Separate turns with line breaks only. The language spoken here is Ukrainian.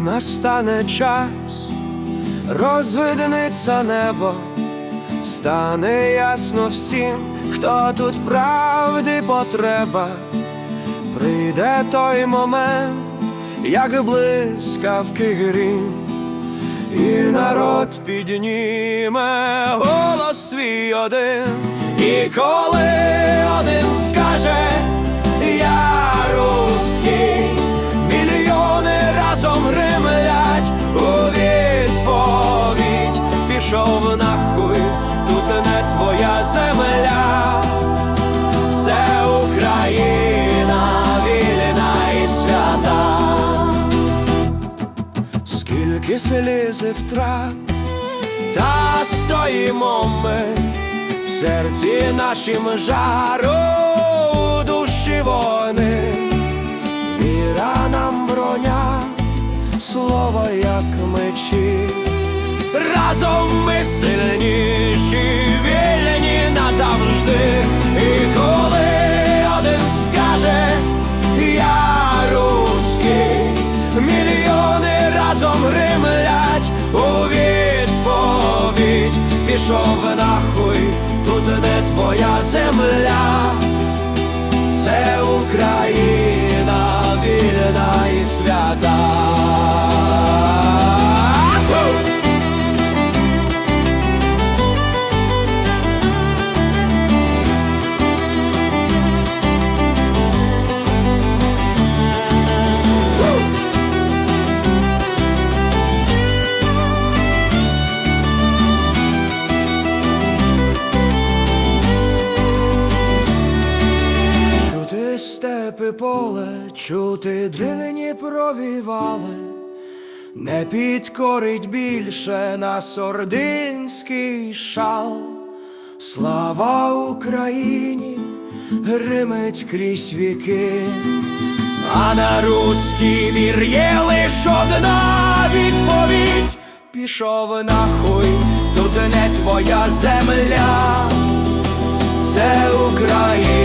настане час, розвидниться небо, стане ясно всім, хто тут правди потреба. Прийде той момент, як блискавки грім, і народ підніме голос свій один, і коли один пішов нахуй, тут не твоя земля. Це Україна вільна і свята. Скільки слізи втрат, та стоїмо ми в серці нашім жару у душі вони, віра нам броня, слово як мечі. Разом ми сильніші, вільні назавжди. І коли один скаже, я русський, мільйони разом гримлять у відповідь. Пішов степи поле, чути древні провівали, не підкорить більше нас ординський шал. Слава Україні, гримить крізь віки, а на руський мір є лиш одна відповідь. Пішов нахуй, тут не твоя земля. Це Україна